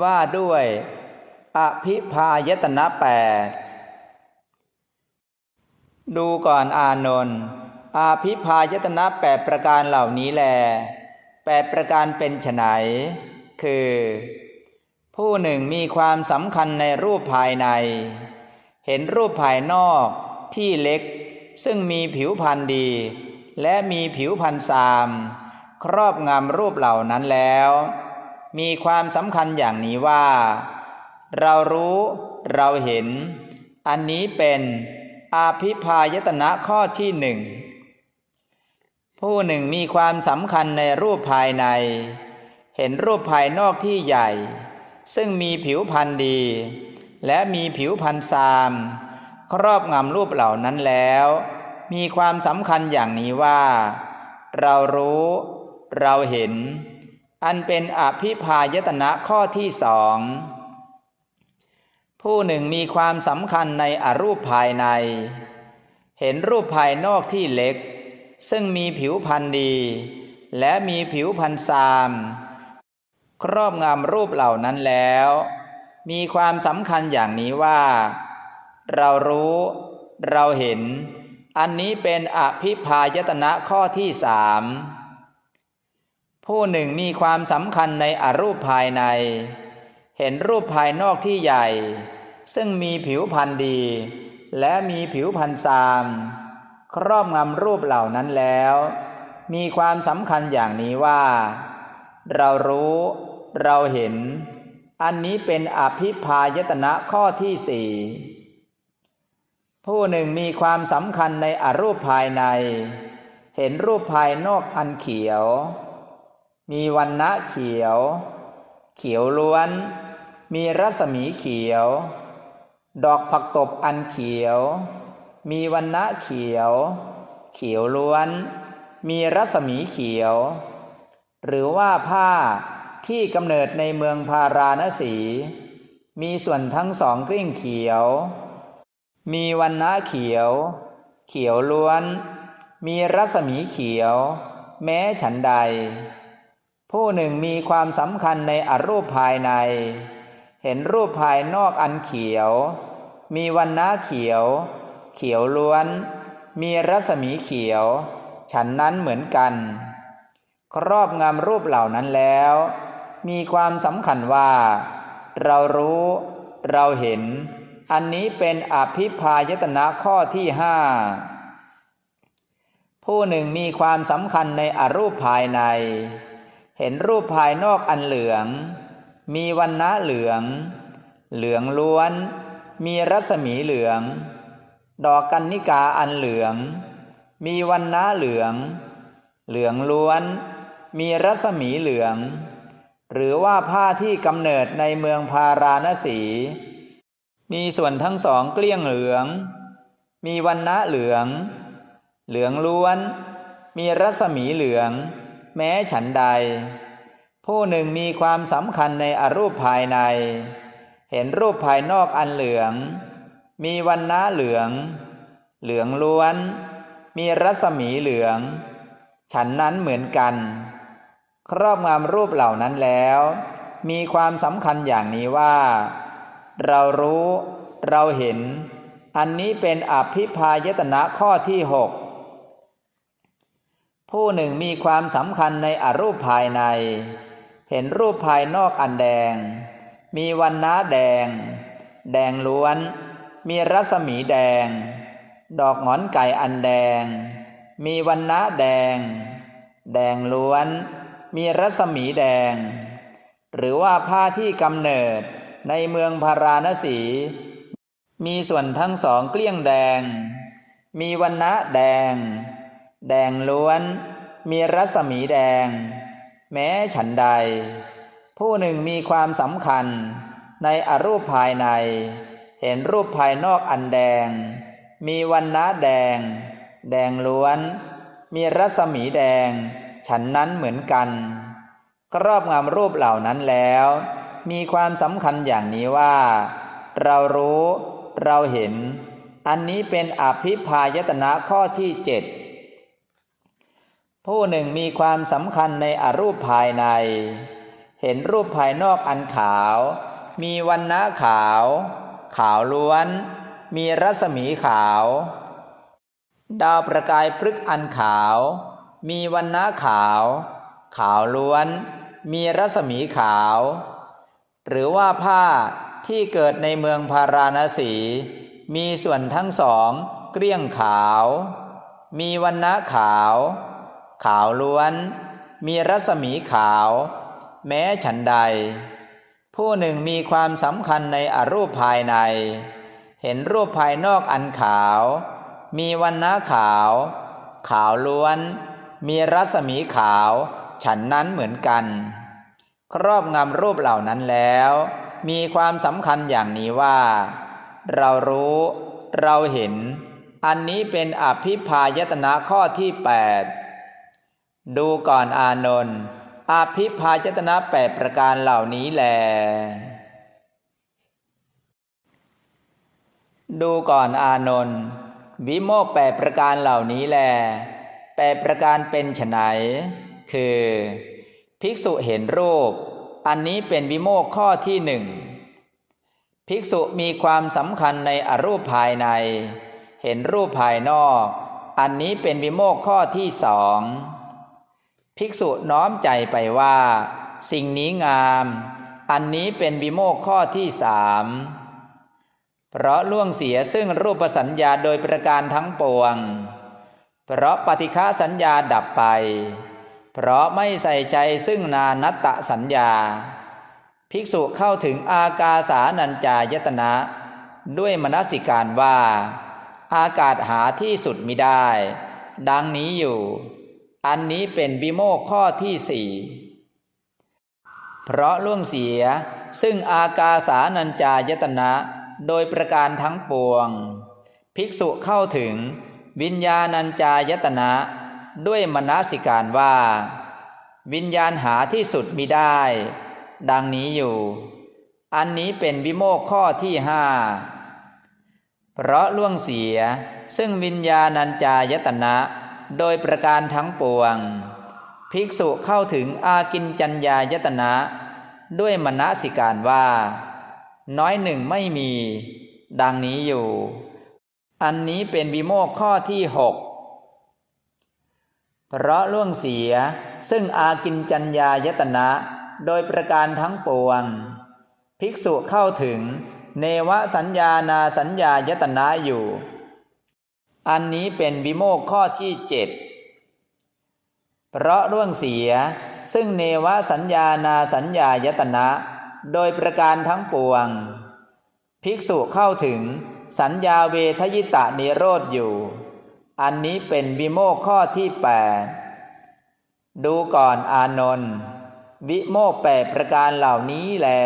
ว่าด้วยอภิพายตนะแปดดูก่อนอานนท์อาภิพายตนะแปดประการเหล่านี้แลแปดประการเป็นไฉนคือ ผู้หนึ่งมีความสำคัญในรูปภายใน เห็นรูปภายนอกที่เล็ก ซึ่งมีผิวพรรณดี และมีผิวพรรณซาม ครอบงำรูปเหล่านั้นแล้ว มีความสำคัญอย่างนี้ว่า เรารู้เราเห็น อันนี้เป็นอาภิพายตนะข้อที่หนึ่งผู้หนึ่งมีความสำคัญในรูปภายใน เห็นรูปภายนอกที่ใหญ่ ซึ่งมีผิวพรรณดี และมีผิวพรรณซาม ครอบงำรูปเหล่านั้นแล้ว มีความสำคัญอย่างนี้ว่า เรารู้ เราเห็น อันเป็นอภิพายตนะข้อที่สองผู้หนึ่งมีความสำคัญในอรูปภายใน เห็นรูปภายนอกที่เล็ก ซึ่งมีผิวพรรณดี และมีผิวพรรณซาม ครอบงำรูปเหล่านั้นแล้ว มีความสำคัญอย่างนี้ว่า เรารู้ เราเห็น อันนี้เป็นอภิพายตนะข้อที่สาม ผู้หนึ่งมีความสำคัญในอรูปภายใน เห็นรูปภายนอกที่ใหญ่ ซึ่งมีผิวพรรณดี และมีผิวพรรณซาม ครอบงำรูปเหล่านั้นแล้ว มีความสำคัญอย่างนี้ว่า เรารู้เราเห็น อันนี้เป็นอภิพายตนะข้อที่สี่ผู้หนึ่งมีความสำคัญในอรูปภายใน เห็นรูปภายนอกอันเขียว มีวันณะเขียว เขียวล้วน มีรัศมีเขียว ดอกผักตบอันเขียว มีวันณะเขียว เขียวล้วน มีรัศมีเขียว หรือว่าผ้าที่กำเนิดในเมืองพาราณสี มีส่วนทั้งสองกลิ้งเขียว มีวันณะเขียว เขียวล้วน มีรัศมีเขียว แม้ฉันใด ผู้หนึ่งมีความสำคัญในอรูปภายใน เห็นรูปภายนอกอันเขียว มีวันณะเขียว เขียวล้วน มีรัศมีเขียว ฉันนั้นเหมือนกัน ครอบงำรูปเหล่านั้นแล้ว มีความสำคัญว่า เรารู้ เราเห็น อันนี้เป็นอภิพายตนะข้อที่ห้าผู้หนึ่งมีความสำคัญในอรูปภายใน เห็นรูปภายนอกอันเหลือง มีวันณะเหลือง เหลืองล้วน มีรัศมีเหลือง ดอกกันนิกาอันเหลือง มีวันณะเหลือง เหลืองล้วน มีรัศมีเหลือง หรือว่าผ้าที่กำเนิดในเมืองพาราณสี มีส่วนทั้งสองเกลี้ยงเหลือง มีวันณะเหลือง เหลืองล้วน มีรัศมีเหลือง แม้ฉันใด ผู้หนึ่งมีความสำคัญในอรูปภายใน เห็นรูปภายนอกอันเหลือง มีวันณะเหลือง เหลืองล้วน มีรัศมีเหลือง ฉันนั้นเหมือนกัน ครอบงำรูปเหล่านั้นแล้ว มีความสำคัญอย่างนี้ว่า เรารู้ เราเห็น อันนี้เป็นอภิพายตนะข้อที่หก ผู้หนึ่งมีความสำคัญในอรูปภายใน เห็นรูปภายนอกอันแดง มีวันน้าแดง แดงล้วน มีรัศมีแดง ดอกหงอนไก่อันแดง มีวันน้าแดง แดงล้วน มีรัศมีแดง หรือว่าผ้าที่กำเนิดในเมืองพาราณสี มีส่วนทั้งสองเกลี้ยงแดง มีวันณะแดง แดงล้วนมีรัศมีแดง แม้ฉันใด ผู้หนึ่งมีความสำคัญในอรูปภายใน เห็นรูปภายนอกอันแดง มีวันณะแดง แดงล้วน มีรัศมีแดง ฉันนั้นเหมือนกันครอบงำรูปเหล่านั้นแล้ว มีความสำคัญอย่างนี้ว่า เรารู้ เราเห็น อันนี้เป็นอภิพายตนะข้อที่เจ็ด ผู้หนึ่งมีความสำคัญในอรูปภายใน เห็นรูปภายนอกอันขาว มีวันณะขาว ขาวล้วน มีรัศมีขาว ดาวประกายพฤกษ์อันขาว มีวันณะขาว ขาวล้วน มีรัศมีขาว หรือว่าผ้าที่เกิดในเมืองพาราณสี มีส่วนทั้งสอง เกลี้ยงขาว มีวันณะขาว ขาวล้วน มีรัศมีขาว แม้ฉันใด ผู้หนึ่งมีความสำคัญในอรูปภายใน เห็นรูปภายนอกอันขาว มีวันณะขาว ขาวล้วน มีรัศมีขาว ฉันนั้นเหมือนกัน ครอบงำรูปเหล่านั้นแล้ว มีความสำคัญอย่างนี้ว่า เรารู้ เราเห็น อันนี้เป็นอภิพายตนะข้อที่ 8 ดูก่อนอานนท์อภิพายตนะแปดประการเหล่านี้แล ดูก่อนอานนท์วิโมกแปดประการเหล่านี้แลแปดประการเป็นไฉนคือ ภิกษุเห็นรูป อันนี้เป็นวิโมกข้อที่หนึ่งภิกษุมีความสำคัญในอรูปภายใน เห็นรูปภายนอก อันนี้เป็นวิโมกข้อที่สอง ภิกษุน้อมใจไปว่า สิ่งนี้งาม อันนี้เป็นวิโมกข้อที่สามเพราะล่วงเสียซึ่งรูปสัญญาโดยประการทั้งปวง เพราะปฏิฆาสัญญาดับไป เพราะไม่ใส่ใจซึ่งนานัตตสัญญา ภิกษุเข้าถึงอากาสานัญจายตนะ ด้วยมนสิการว่า อากาศหาที่สุดมิได้ ดังนี้อยู่ อันนี้เป็นวิโมกข้อที่สี่เพราะล่วงเสียซึ่งอากาสานัญจายตนะ โดยประการทั้งปวง ภิกษุเข้าถึงวิญญาณัญจายตนะ ด้วยมนสิการว่า วิญญาณหาที่สุดมิได้ ดังนี้อยู่ อันนี้เป็นวิโมกข้อที่ห้าเพราะล่วงเสียซึ่งวิญญาณัญจายตนะ โดยประการทั้งปวง ภิกษุเข้าถึงอากินจัญญายตนะ ด้วยมนสิการว่า น้อยหนึ่งไม่มี ดังนี้อยู่ อันนี้เป็นวิโมกข้อที่หกเพราะล่วงเสียซึ่งอากินจัญญายตนะ โดยประการทั้งปวง ภิกษุเข้าถึง เนวสัญญานาสัญญายตนะอยู่ อันนี้เป็นวิโมกข้อที่เจ็ดเพราะร่วงเสีย ซึ่งเนวสัญญานาสัญญายตนะ โดยประการทั้งปวง ภิกษุเข้าถึงสัญญาเวทยิตะนิโรธอยู่ อันนี้เป็นวิโมกข้อที่แปดดูก่อนอานนท์วิโมกแปดประการเหล่านี้แหละ